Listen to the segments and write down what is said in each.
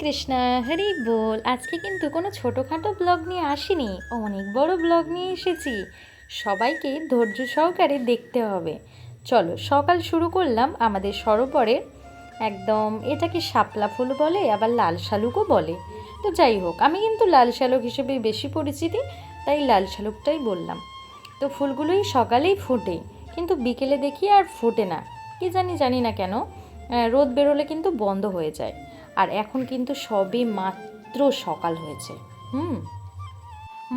কৃষ্ণা, হরি বল। আজকে কিন্তু কোনো ছোটোখাটো ব্লগ নিয়ে আসিনি, অনেক বড় ব্লগ নিয়ে এসেছি। সবাইকে ধৈর্য সহকারে দেখতে হবে। চলো, সকাল শুরু করলাম আমাদের সরোবরের একদম এটাকে শাপলা ফুল বলে, আবার লাল শালুকও বলে। তো যাই হোক, আমি কিন্তু লাল শালুক হিসেবে বেশি পরিচিতি, তাই লাল শালুকটাই বললাম। তো ফুলগুলোই সকালেই ফোটে, কিন্তু বিকেলে দেখি আর ফোটে না। কি জানি জানি না কেন রোদ বেরোলে কিন্তু বন্ধ হয়ে যায়। আর এখন কিন্তু সবে মাত্র সকাল হয়েছে। হুম?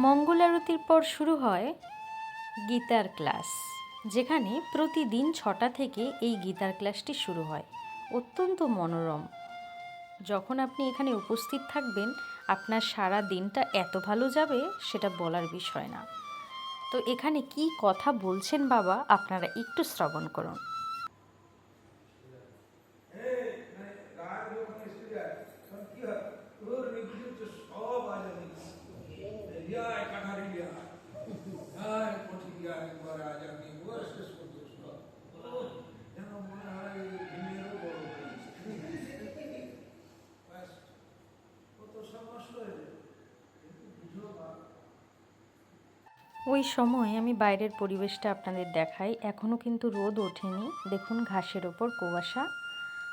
মঙ্গল আরতির পর শুরু হয় গীতার ক্লাস, যেখানে প্রতিদিন ছটা থেকে এই গীতার ক্লাসটি শুরু হয়। অত্যন্ত মনোরম। যখন আপনি এখানে উপস্থিত থাকবেন, আপনার সারা দিনটা এত ভালো যাবে সেটা বলার বিষয় না। তো এখানে কি কথা বলছেন বাবা, আপনারা একটু শ্রবণ করুন গায়ের যখন এসে যায় তখন কি হয় ওর নিগুলি হচ্ছে সব আজাদি ওর শেষ করতে যেন মনে হয় বড় হয়েছে ব্যাস, ও তো সব নষ্ট কিন্তু বুঝো বা ওই সময় আমি বাইরের পরিবেশটা আপনাদের দেখাই। এখনও কিন্তু রোদ ওঠেনি। দেখুন ঘাসের ওপর কুয়াশা।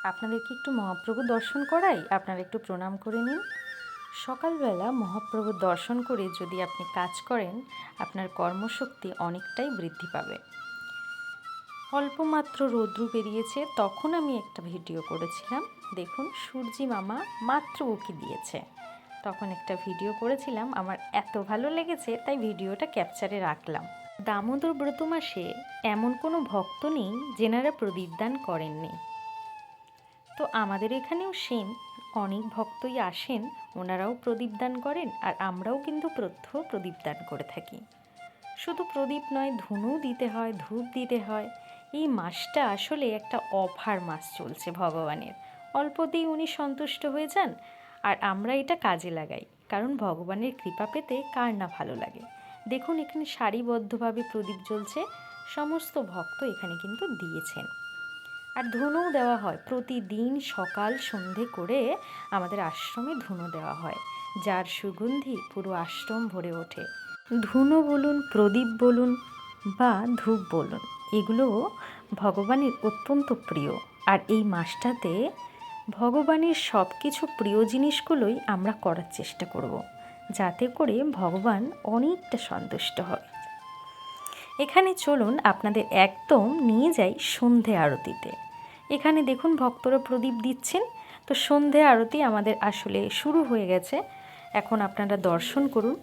আপনাদেরকে একটু মহাপ্রভু দর্শন করাই। আপনারা একটু প্রণাম করে নিন। সকালবেলা মহাপ্রভু দর্শন করে যদি আপনি কাজ করেন, আপনার কর্মশক্তি অনেকটাই বৃদ্ধি পাবে। অল্প মাত্র রৌদ্র বেরিয়েছে তখন আমি একটা ভিডিও করেছিলাম। দেখুন, সূর্যি মামা মাত্র উকি দিয়েছে। তখন একটা ভিডিও করেছিলাম, আমার এত ভালো লেগেছে, তাই ভিডিওটা ক্যাপচারে রাখলাম। দামোদর ব্রত মাসে এমন কোনো ভক্ত নেই, যেনারা প্রদীপদান করেননি। তো আমাদের এখানেও সেম অনেক ভক্তই আসেন, ওনারাও প্রদীপ দান করেন আর আমরাও কিন্তু প্রত্যহ প্রদীপ দান করে থাকি। শুধু প্রদীপ নয়, ধুনুও দিতে হয়, ধূপ দিতে হয়। এই মাসটা আসলে একটা অফার মাস চলছে ভগবানের। অল্পতেই উনি সন্তুষ্ট হয়ে যান আর আমরা এটা কাজে লাগাই, কারণ ভগবানের কৃপা পেতে কার না ভালো লাগে। দেখুন, এখানে সারিবদ্ধভাবে প্রদীপ জ্বলছে, সমস্ত ভক্ত এখানে কিন্তু দিয়েছেন। আর ধুনোও দেওয়া হয়। প্রতিদিন সকাল সন্ধে করে আমাদের আশ্রমে ধুনো দেওয়া হয়, যার সুগন্ধি পুরো আশ্রম ভরে ওঠে। ধুনো বলুন, প্রদীপ বলুন বা ধূপ বলুন, এগুলো ভগবানের অত্যন্ত প্রিয়। আর এই মাসটাতে ভগবানের সব কিছু প্রিয় জিনিসগুলোই আমরা করার চেষ্টা করব, যাতে করে ভগবান অনেকটা সন্তুষ্ট হয়। এখানে চলুন আপনাদের একদম নিয়ে যাই সন্ধে আরতিতে। এখানে দেখুন ভক্তরা প্রদীপ দিচ্ছেন। তো সন্ধে আরতি আমাদের আসলে শুরু হয়ে গেছে। এখন আপনারা দর্শন করুন।